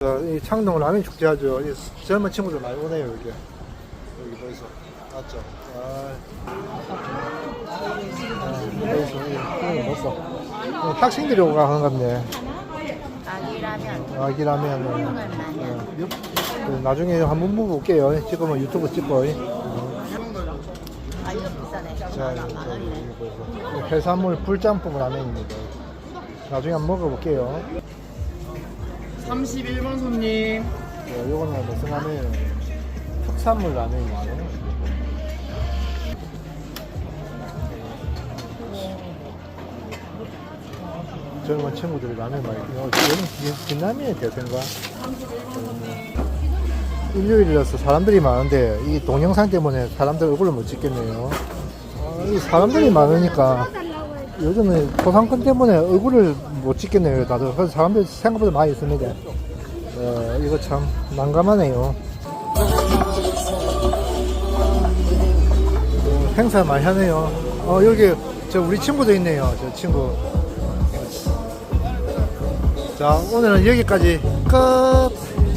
어, 이 창동 라면 축제 하죠. 이 젊은 친구들 많이 오네요, 여기. 여기 보이소. 맞죠? 아. 아, 보이소. 이 벌써. 어, 학생들이 오가 하는 것 같네. 아기라면 아기 라면. 오늘 많이 어, 유- 그 나중에 한번 먹어볼게요. 찍으면 유튜브 찍고. 어. 아 이거 비싸네 자, 해산물 불짬뽕 라면입니다. 나중에 한번 먹어볼게요. 31번 손님. 어, 요거는 무슨 라면이에요? 특산물 라면이에요. 젊은 친구들이 라면 많이 어, 여기 진라면의 대세인가? 어, 일요일이라서 사람들이 많은데 이 동영상 때문에 사람들 얼굴을 못 찍겠네요. 어, 이 사람들이 많으니까 요즘은 포상권 때문에 얼굴을 못 찍겠네요. 다들 그래서 사람들이 생각보다 많이 있습니다. 어, 이거 참 난감하네요. 어, 행사 많이 하네요. 어, 여기 저 우리 친구도 있네요. 저 친구. 자, 오늘은 여기까지 끝.